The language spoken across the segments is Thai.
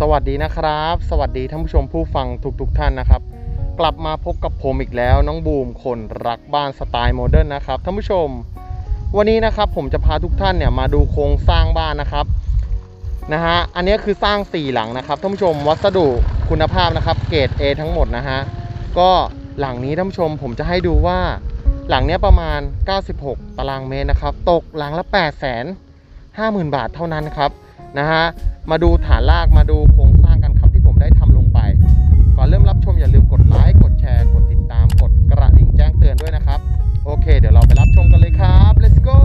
สวัสดีนะครับ สวัสดีท่านผู้ชมผู้ฟังทุกๆทท่านนะครับ กลับมาพบกับผมอีกแล้วน้องบูมคนรักบ้านสไตล์โมเดิร์นนะครับท่านผู้ชม วันนี้นะครับผมจะพาทุกท่านเนี่ยมาดูโครงสร้างบ้านนะครับนะฮะอันนี้คือสร้าง 4 หลังนะครับท่านผู้ชมวัสดุคุณภาพนะครับ เกรด A ทั้งหมดนะฮะก็หลังนี้ท่านผู้ชมผมจะให้ดูว่าหลังเนี้ยประมาณ 96 ตารางเมตรนะครับ ตกหลังละ 8 5 0 0 0 0 บาทเท่านั้นครับ นะฮะมาดูฐานรากมาดูโครงสร้างกันครับที่ผมได้ทำลงไป ก่อนเริ่มรับชมอย่าลืมกดไลค์กดแชร์กดติดตามกดกระดิ่งแจ้งเตือนด้วยนะครับ โอเค เดี๋ยวเราไปรับชมกันเลยครับ let's go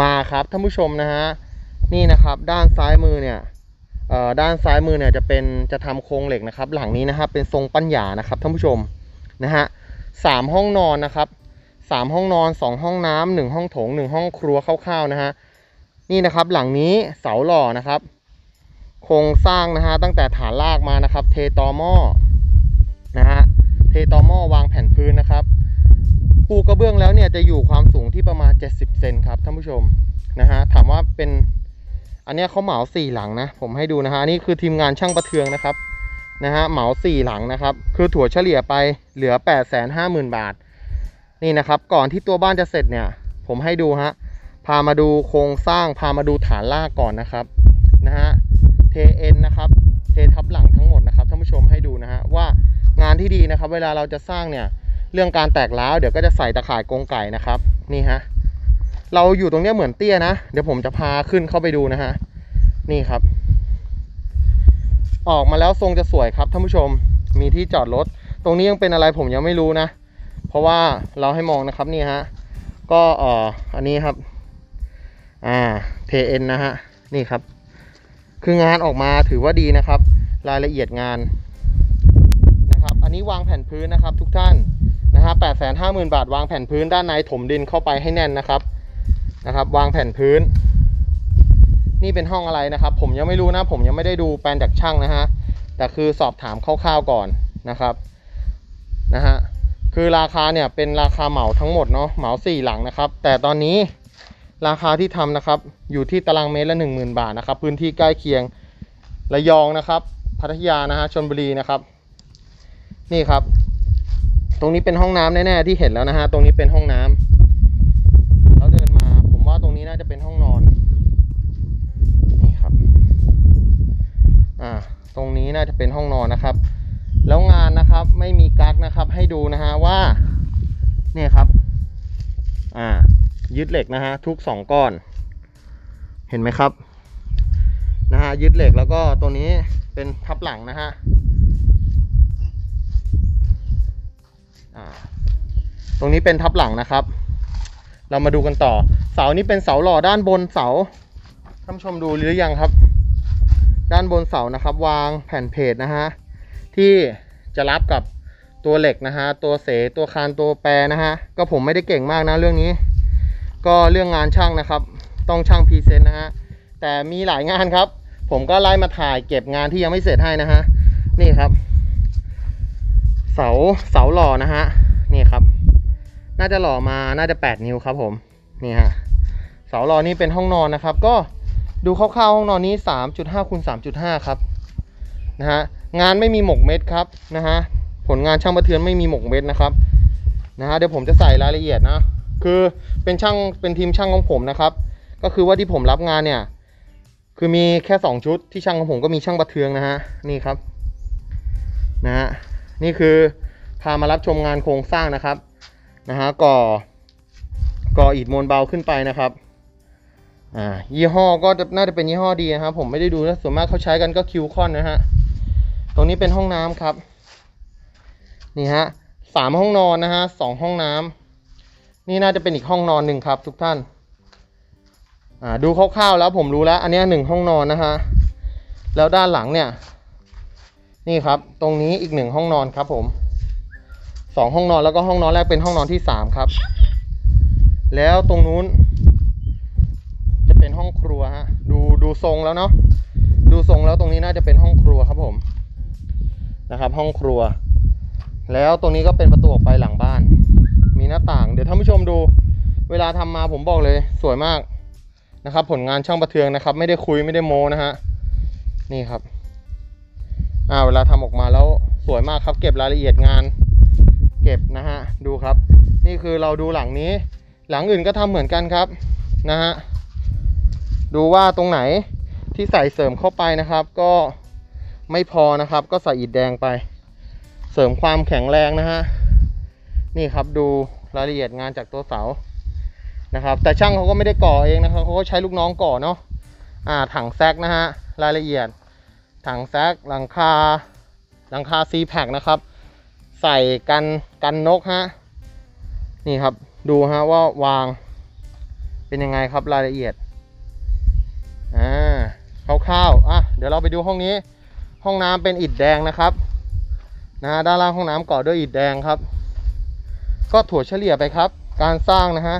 มาครับท่านผู้ชมนะฮะนี่นะครับด้านซ้ายมือเนี่ยด้านซ้ายมือเนี่ยจะเป็นจะทำโครงเหล็กนะครับ หลังนี้นะครับเป็นทรงปัญญานะครับท่านผู้ชมนะฮะสามห้องนอนนะครับ สามห้องนอนสองห้องน้ำหนึ่งห้องโถงหนึ่งห้องครัวคร่าวๆนะฮะนี่นะครับหลังนี้เสาหล่อนะครับ โครงสร้างนะฮะตั้งแต่ฐานรากมานะครับ เทตอหม้อนะฮะเทตอหม้อวางแผ่นพื้นนะครับปูกระเบื้องแล้วเนี่ยจะอยู่ความสูงที่ประมาณ 70เซนครับท่านผู้ชมนะฮะถามว่าเป็นอันนี้เขาเหมาสี่หลังนะ ผมให้ดูนะฮะนนี่คือทีมงานช่างประเทืองนะครับนะฮะเหมาสี่หลังนะครับ คือถั่วเฉลี่ยไปเหลือ 8 5 0 0 0 0 บาท นี่นะครับ ก่อนที่ตัวบ้านจะเสร็จเนี่ย ผมให้ดูฮะ พามาดูโครงสร้าง พามาดูฐานรากก่อนนะครับ นะฮะ เทเอ็นนะครับ เททับหลังทั้งหมดนะครับ ท่านผู้ชมให้ดูนะฮะว่างานที่ดีนะครับ เวลาเราจะสร้างเนี่ย เรื่องการแตกร้าวเดี๋ยวก็จะใส่ตะข่ายกรงไก่นะครับ นี่ฮะ เราอยู่ตรงนี้เหมือนเตี้ยนะ เดี๋ยวผมจะพาขึ้นเข้าไปดูนะฮะ นี่ครับ ออกมาแล้วทรงจะสวยครับท่านผู้ชม มีที่จอดรถ ตรงนี้ยังเป็นอะไรผมยังไม่รู้นะ เพราะว่าเราให้มองนะครับนี่ฮะก็อ่ออันนี้ครับอ่าเทเอ็นนะฮะนี่ครับ คืองานออกมาถือว่าดีนะครับ รายละเอียดงานนะครับ อันนี้วางแผ่นพื้นนะครับ ทุกท่านนะฮะแปดแสนห้าหมื่นบาทวางแผ่นพื้นด้านในถมดินเข้าไปให้แน่นนะครับนะครับ วางแผ่นพื้น นี่เป็นห้องอะไรนะครับ ผมยังไม่รู้นะ ผมยังไม่ได้ดูแปลนจากช่างนะฮะแต่คือสอบถามคร่าวๆก่อนนะครับนะฮะ คือราคาเนี่ยเป็นราคาเหมาทั้งหมดเนาะเหมาสี่หลังนะครับ แต่ตอนนี้ราคาที่ทำนะครับ อยู่ที่ตารางเมตรละหนึ่งหมื่นบาทนะครับ พื้นที่ใกล้เคียงระยองนะครับ พัทยานะฮะชลบุรีนะครับ นี่ครับ ตรงนี้เป็นห้องน้ำแน่ๆที่เห็นแล้วนะฮะตรงนี้เป็นห้องน้ำแล้วเดินมา ผมว่าตรงนี้น่าจะเป็นห้องนอนนี่ครับ อ่า ตรงนี้น่าจะเป็นห้องนอนนะครับ แล้วงานนะครับไม่มีกั๊กนะครับให้ดูนะฮะว่าเนี่ยครับอ่ายึดเหล็กนะฮะทุกสองก้อน เห็นไหมครับนะฮะยึดเหล็กแล้วก็ตัวนี้เป็นทับหลังนะฮะอ่าตรงนี้เป็นทับหลังนะครับ เรามาดูกันต่อ เสานี้เป็นเสาหล่อด้านบนเสาท่านชมดูหรือยังครับ ด้านบนเสานะครับ วางแผ่นเพจนะฮะ ที่จะรับกับตัวเหล็กนะฮะตัวเสตัวคานตัวแปรนะฮะก็ผมไม่ได้เก่งมากนะเรื่องนี้ ก็เรื่องงานช่างนะครับ ต้องช่างพรีเซนต์นะฮะแต่มีหลายงานครับ ผมก็ไล่มาถ่ายเก็บงานที่ยังไม่เสร็จให้นะฮะนี่ครับ เสาเสาหล่อนะฮะนี่ครับ น่าจะหล่อมาน่าจะ 8 นิ้วครับผมนี่ฮะเสาหล่อนี่เป็นห้องนอนนะครับ ก็ดูคร่าวๆห้องนอนนี้ 3.5คูณ3.5 ครับนะฮะ งานไม่มีหมกเม็ดครับนะฮะผลงานช่างประเทือนไม่มีหมกเม็ดนะครับนะฮะเดี๋ยวผมจะใส่รายละเอียดนะ คือเป็นช่างเป็นทีมช่างของผมนะครับ ก็คือว่าที่ผมรับงานเนี่ย คือมีแค่ 2 ชุดที่ช่างของผมก็มีช่างประเทืองนะฮะนี่ครับนะฮะนี่คือพามารับชมงานโครงสร้างนะครับนะฮะก่อก่ออิฐมวลเบาขึ้นไปนะครับอ่ายี่ห้อก็น่าจะเป็นยี่ห้อดีนะครับผมไม่ได้ดูนะส่วนมากเขาใช้กันก็คิวคอนนะฮะ ตรงนี้เป็นห้องน้ำครับ นี่ฮะสามห้องนอนนะฮะสองห้องน้ำนี่น่าจะเป็นอีกห้องนอนหนึ่งครับ ทุกท่าน อ่าดูคร่าวๆแล้วผมรู้แล้ว อันนี้หนึ่งห้องนอนนะฮะแล้วด้านหลังเนี่ย นี่ครับ ตรงนี้อีกหนึ่งห้องนอนครับ ผมสองห้องนอนแล้วก็ห้องนอนแรกเป็นห้องนอนที่สามครับ แล้วตรงนู้น จะเป็นห้องครัวฮะดูดูทรงแล้วเนาะดูทรงแล้วตรงนี้น่าจะเป็นห้องครัวครับผม นะครับ ห้องครัว แล้วตรงนี้ก็เป็นประตูออกไปหลังบ้าน มีหน้าต่าง เดี๋ยวท่านผู้ชมดู เวลาทำมาผมบอกเลยสวยมากนะครับ ผลงานช่างประเทืองนะครับ ไม่ได้คุยไม่ได้โมนะฮะนี่ครับอ่าเวลาทำออกมาแล้วสวยมากครับ เก็บรายละเอียดงาน เก็บนะฮะดูครับ นี่คือเราดูหลังนี้ หลังอื่นก็ทำเหมือนกันครับนะฮะดูว่าตรงไหนที่ใส่เสริมเข้าไปนะครับ ก็ ไม่พอนะครับ ก็ใส่อิฐแดงไป เสริมความแข็งแรงนะฮะนี่ครับดูรายละเอียดงานจากตัวเสานะครับ แต่ช่างเขาก็ไม่ได้ก่อเองนะครับเขาก็ใช้ลูกน้องก่อเนาะอ่าถังแซกนะฮะรายละเอียด ถังแซกหลังคาหลังคาซีแพคนะครับ ใส่กันกันนกฮะนี่ครับดูฮะว่าวางเป็นยังไงครับรายละเอียดอ่าคร่าวๆอะเดี๋ยวเราไปดูห้องนี้ ห้องน้ำเป็นอิฐแดงนะครับนะฮะด้านล่างห้องน้ำก่อด้วยอิฐแดงครับ ก็ถั่วเฉลี่ยไปครับ การสร้างนะฮะ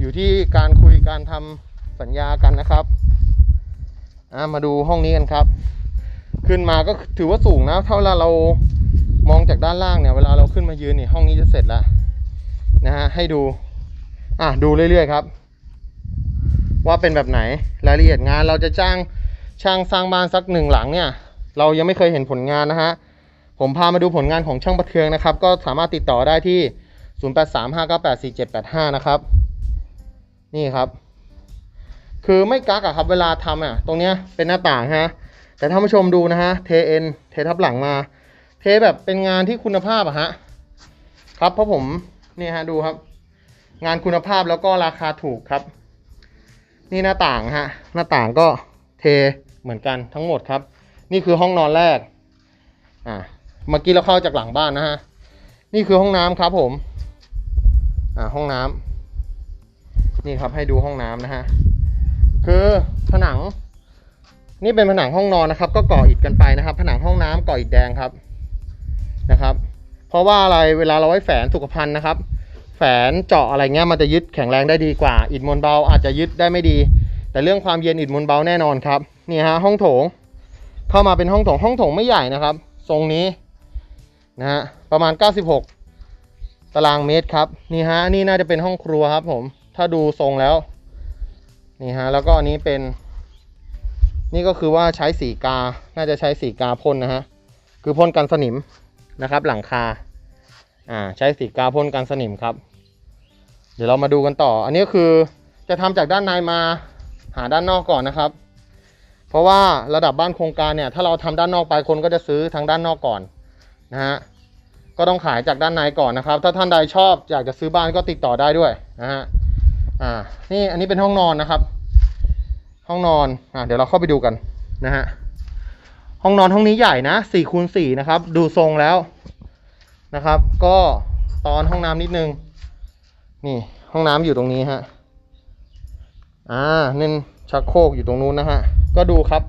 อยู่ที่การคุยการทำสัญญากันนะครับอะมาดูห้องนี้กันครับ ขึ้นมาก็ถือว่าสูงนะถ้าเวลาเรามองจากด้านล่างเนี่ยเวลาเราขึ้นมายืนเนี่ยห้องนี้จะเสร็จแล้วนะฮะให้ดูอะดูเรื่อยๆครับ ว่าเป็นแบบไหนรายละเอียดงานเราจะจ้างช่างสร้างบ้านสักหนึ่งหลังเนี่ย เรายังไม่เคยเห็นผลงานนะฮะ ผมพามาดูผลงานของช่างประเทืองนะครับ ก็สามารถติดต่อได้ที่ 0835984785 นะครับ นี่ครับ คือไม่กักอะครับเวลาทำอะตรงเนี้ยเป็นหน้าต่างฮะ แต่ท่านผู้ชมดูนะฮะ เทเอ็นเททับหลังมา เทแบบเป็นงานที่คุณภาพอะฮะ ครับเพราะผมนี่ฮะดูครับ งานคุณภาพแล้วก็ราคาถูกครับ นี่หน้าต่างฮะ หน้าต่างก็เทเหมือนกันทั้งหมดครับ นี่คือห้องนอนแรก อ่าเมื่อกี้เราเข้าจากหลังบ้านนะฮะ นี่คือห้องน้ำครับผม อ่า ห้องน้ำนี่ครับให้ดูห้องน้ำนะฮะ คือผนัง นี่เป็นผนังห้องนอนนะครับ ก็ก่ออิฐกันไปนะครับ ผนังห้องน้ำก่ออิฐแดงครับ นะครับ เพราะว่าอะไร เวลาเราไว้แฝนสุขภัณฑ์นะครับ แฝนเจาะอะไรเงี้ยมันจะยึดแข็งแรงได้ดีกว่า อิฐมวลเบาอาจจะยึดได้ไม่ดี แต่เรื่องความเย็นอิฐมวลเบาแน่นอนครับ นี่ฮะห้องโถง เข้ามาเป็นห้องโถงห้องโถงไม่ใหญ่นะครับ ทรงนี้นะฮะประมาณ 96 ตารางเมตรครับนี่ฮะนี่น่าจะเป็นห้องครัวครับผมถ้าดูทรงแล้วนี่ฮะแล้วก็อันนี้เป็น นี่ก็คือว่าใช้สีกา น่าจะใช้สีกาพ่นนะฮะคือพ่นกันสนิมนะครับ หลังคาอ่าใช้สีกาพ่นกันสนิมครับ เดี๋ยวเรามาดูกันต่อ อันนี้คือจะทำจากด้านในมาหาด้านนอกก่อนนะครับ ราะว่าระดับบ้านโครงการเนี่ยถ้าเราทำด้านนอกไปคนก็จะซื้อทางด้านนอกก่อนนะฮะก็ต้องขายจากด้านในก่อนนะครับ ถ้าท่านใดชอบอยากจะซื้อบ้านก็ติดต่อได้ด้วยนะฮะอ่านี่อันนี้เป็นห้องนอนนะครับ ห้องนอนอะเดี๋ยวเราเข้าไปดูกันนะฮะห้องนอนห้องนี้ใหญ่นะสี่คูณสี่นะครับ ดูทรงแล้วนะครับ ก็ตอนห้องน้ำนิดนึงนี่ห้องน้ำอยู่ตรงนี้ฮะอ่าเน้น ชักโครกอยู่ตรงนู้นนะฮะ ก็ดูครับ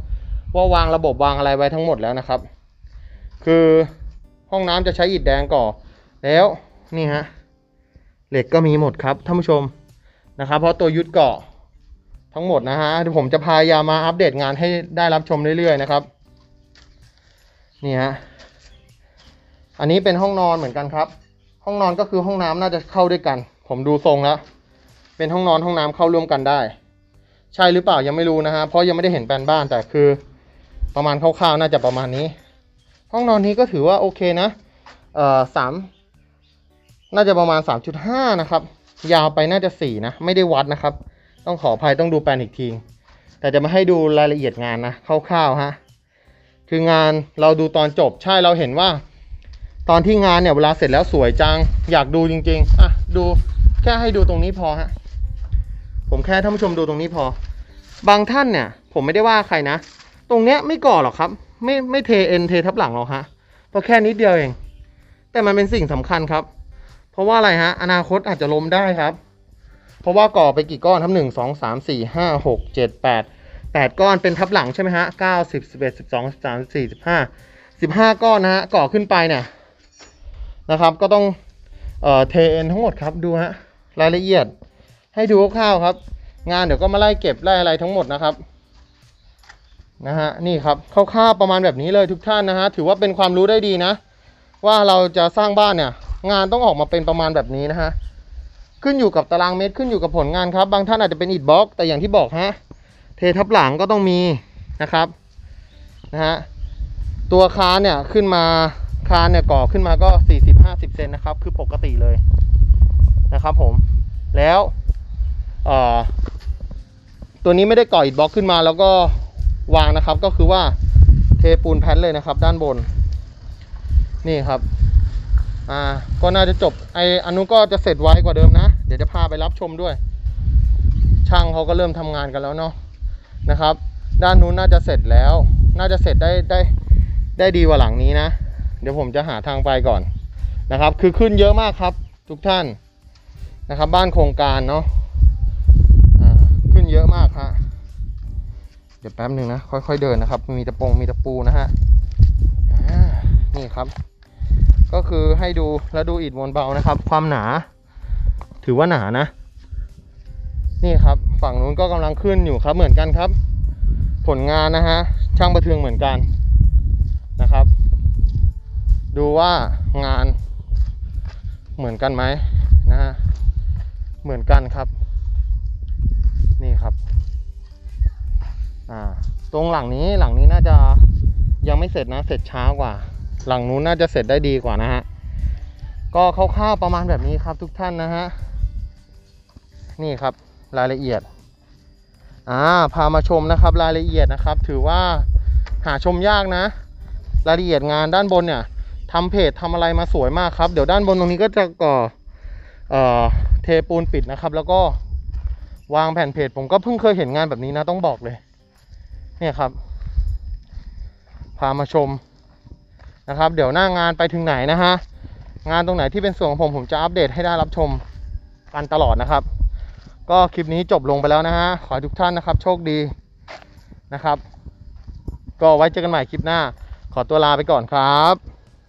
ว่าวางระบบวางอะไรไว้ทั้งหมดแล้วนะครับ คือห้องน้ำจะใช้อิฐแดงก่อ แล้วนี่ฮะเหล็กก็มีหมดครับท่านผู้ชมนะครับ เพราะตัวยึดเกาะทั้งหมดนะฮะเดี๋ยวผมจะพยายามมาอัปเดตงานให้ได้รับชมเรื่อยๆนะครับนี่ฮะอันนี้เป็นห้องนอนเหมือนกันครับ ห้องนอนก็คือห้องน้ำน่าจะเข้าด้วยกัน ผมดูทรงแล้วเป็นห้องนอนห้องน้ำเข้าร่วมกันได้ ใช่หรือเปล่ายังไม่รู้นะฮะเพราะยังไม่ได้เห็นแปลนบ้านแต่คือ ประมาณคร่าวๆน่าจะประมาณนี้ ห้องนอนนี้ก็ถือว่าโอเคนะเอ่อสามน่าจะประมาณ 3.5 นะครับ ยาวไปน่าจะ 4 นะ ไม่ได้วัดนะครับ ต้องขออภัยต้องดูแปลนอีกที แต่จะมาให้ดูรายละเอียดงานนะคร่าวๆฮะคืองานเราดูตอนจบใช่เราเห็นว่า ตอนที่งานเนี่ยเวลาเสร็จแล้วสวยจัง อยากดูจริง ๆ อะ ดูแค่ให้ดูตรงนี้พอฮะผมแค่ท่านผู้ชมดูตรงนี้พอ บางท่านเนี่ย ผมไม่ได้ว่าใครนะ ตรงเนี้ยไม่ก่อหรอกครับ ไม่ไม่เทเอ็นเททับหลังหรอกฮะเพราะแค่นิดเดียวเอง แต่มันเป็นสิ่งสำคัญครับ เพราะว่าอะไรฮะ อนาคตอาจจะล้มได้ครับ เพราะว่าก่อไปกี่ก้อนทับหนึ่งสองสามสี่ห้าหกเจ็ดแปดแปดก้อนเป็นทับหลังใช่ไหมฮะเก้าสิบสิบเอ็ดสิบสองสิบสามสิบสี่สิบห้าสิบห้าก้อนนะฮะก่อขึ้นไปเนี่ยนะครับ ก็ต้องเอ่อเทเอ็นทั้งหมดครับดูฮะรายละเอียดให้ดูคร่าวๆครับ งานเดี๋ยวก็มาไล่เก็บไล่อะไรทั้งหมดนะครับนะฮะนี่ครับคร่าวๆประมาณแบบนี้เลยทุกท่านนะฮะถือว่าเป็นความรู้ได้ดีนะ ว่าเราจะสร้างบ้านเนี่ย งานต้องออกมาเป็นประมาณแบบนี้นะฮะขึ้นอยู่กับตารางเมตรขึ้นอยู่กับผลงานครับ บางท่านอาจจะเป็นอิฐบล็อก แต่อย่างที่บอกฮะเททับหลังก็ต้องมีนะครับนะฮะตัวคานเนี่ยขึ้นมาคานเนี่ยก่อขึ้นมาก็ 40-50เซนนะครับ คือปกติเลยนะครับผมแล้วเอ่อ ตัวนี้ไม่ได้ก่ออิฐบล็อกขึ้นมาแล้วก็วางนะครับ ก็คือว่าเทปูนแผ่นเลยนะครับ ด้านบน นี่ครับ อ่า ก็น่าจะจบ ไออันนู้นก็จะเสร็จไวกว่าเดิมนะ เดี๋ยวจะพาไปรับชมด้วย ช่างเขาก็เริ่มทำงานกันแล้วเนาะนะครับ ด้านนู้นน่าจะเสร็จแล้ว น่าจะเสร็จได้ได้ได้ดีกว่าหลังนี้นะ เดี๋ยวผมจะหาทางไปก่อนนะครับ คือขึ้นเยอะมากครับ ทุกท่านนะครับ บ้านโครงการเนาะ เยอะมากฮะ เดี๋ยวแป๊บหนึ่งนะ ค่อยๆเดินนะครับ มีตะปงมีตะปูนะฮะนี่ครับ ก็คือให้ดูแล้วดูอิฐมวลเบานะครับ ความหนา ถือว่าหนานะ นี่ครับ ฝั่งนู้นก็กำลังขึ้นอยู่ครับ เหมือนกันครับ ผลงานนะฮะ ช่างประเทืองเหมือนกันนะครับ ดูว่างานเหมือนกันไหมนะฮะ เหมือนกันครับ อ่า ตรงหลังนี้หลังนี้น่าจะยังไม่เสร็จนะ เสร็จช้ากว่า หลังนู้นน่าจะเสร็จได้ดีกว่านะฮะ ก็คร่าวๆประมาณแบบนี้ครับทุกท่านนะฮะ นี่ครับรายละเอียด อ่า พามาชมนะครับรายละเอียดนะครับ ถือว่าหาชมยากนะ รายละเอียดงานด้านบนเนี่ยทำเพจทำอะไรมาสวยมากครับ เดี๋ยวด้านบนตรงนี้ก็จะก่อเอ่อเทปูนปิดนะครับ แล้วก็วางแผ่นเพจผมก็เพิ่งเคยเห็นงานแบบนี้นะต้องบอกเลย เนี่ยครับ พามาชมนะครับ เดี๋ยวหน้างานไปถึงไหนนะฮะ งานตรงไหนที่เป็นส่วนของผมผมจะอัปเดตให้ได้รับชมกันตลอดนะครับ ก็คลิปนี้จบลงไปแล้วนะฮะ ขอให้ทุกท่านนะครับ โชคดีนะครับ ก็ไว้เจอกันใหม่คลิปหน้า ขอตัวลาไปก่อนครับ